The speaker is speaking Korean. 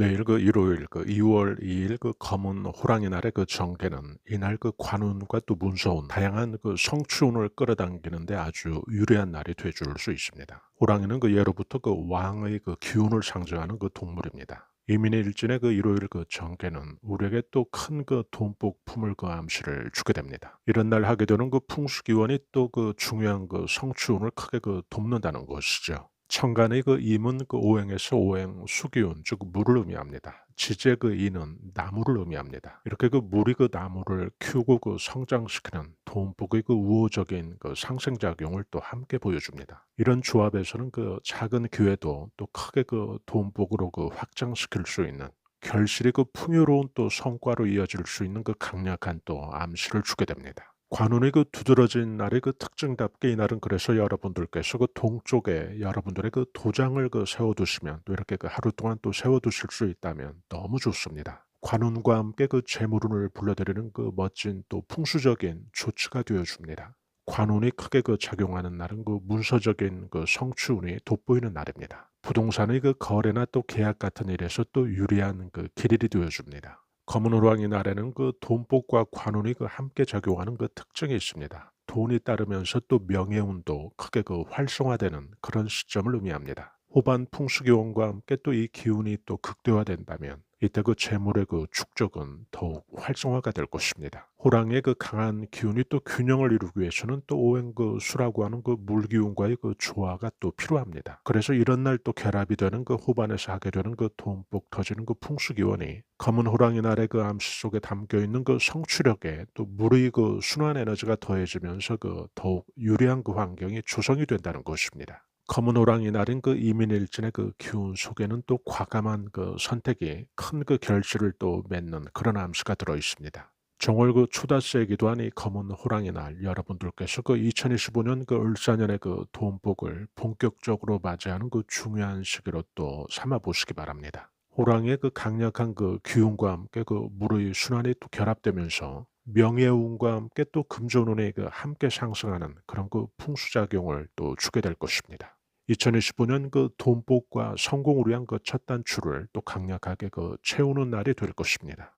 내일 그 일요일 그 2월 2일 그 검은 호랑이 날의 그 정계는 이날 그 관운과 또 문서운 다양한 그 성추운을 끌어당기는데 아주 유리한 날이 되줄 수 있습니다. 호랑이는 그 예로부터 그 왕의 그 기운을 상징하는 그 동물입니다. 이민의 일진의 그 일요일 그 정계는 우리에게 또 큰 그 돈복품을 그 암시를 주게 됩니다. 이런 날 하게 되는 그 풍수기원이 또 그 중요한 그 성추운을 크게 그 돕는다는 것이죠. 천간의 그 임은 그 오행에서 오행 수기운 즉 물을 의미합니다. 지지의 그 인은 나무를 의미합니다. 이렇게 그 물이 그 나무를 키우고 그 성장시키는 돈복의 그 우호적인 그 상생작용을 또 함께 보여줍니다. 이런 조합에서는 그 작은 기회도 또 크게 그 돈복으로 그 확장시킬 수 있는 결실이 그 풍요로운 또 성과로 이어질 수 있는 그 강력한 또 암시를 주게 됩니다. 관운의 그 두드러진 날의 그 특징답게 이날은 그래서 여러분들께서 그 동쪽에 여러분들의 그 도장을 그 세워두시면 또 이렇게 그 하루 동안 또 세워두실 수 있다면 너무 좋습니다. 관운과 함께 그 재물운을 불러들이는 그 멋진 또 풍수적인 조치가 되어줍니다. 관운이 크게 그 작용하는 날은 그 문서적인 그 성취운이 돋보이는 날입니다. 부동산의 그 거래나 또 계약 같은 일에서 또 유리한 그 길일이 되어줍니다. 검은 호랑이 날에는 그 돈복과 관운이 그 함께 작용하는 그 특징이 있습니다. 돈이 따르면서 또 명예운도 크게 그 활성화되는 그런 시점을 의미합니다. 호반 풍수기운과 함께 또 이 기운이 또 극대화된다면 이때 그 재물의 그 축적은 더욱 활성화가 될 것입니다. 호랑이의 그 강한 기운이 또 균형을 이루기 위해서는 또 오행 그 수라고 하는 그 물기운과의 그 조화가 또 필요합니다. 그래서 이런 날 또 결합이 되는 그 호반에서 하게 되는 그 돈복 터지는 그 풍수기원이 검은 호랑이 날의 그 암시 속에 담겨 있는 그 성취력에 또 물의 그 순환 에너지가 더해지면서 그 더욱 유리한 그 환경이 조성이 된다는 것입니다. 검은 호랑이 날인 그 이민일진의 그 기운 속에는 또 과감한 그 선택이 큰 그 결실을 또 맺는 그런 암시가 들어 있습니다. 정월 그 초다세기도 한이 검은 호랑이 날 여러분들께서 그 2025년 그 을사년의 그 돈복을 본격적으로 맞이하는 그 중요한 시기로 또 삼아 보시기 바랍니다. 호랑이의 그 강력한 그 기운과 함께 그 물의 순환이 또 결합되면서 명예운과 함께 또 금전운이 그 함께 상승하는 그런 그 풍수작용을 또 주게 될 것입니다. 2025년 그 돈복과 성공을 위한 그 첫 단추를 또 강력하게 그 채우는 날이 될 것입니다.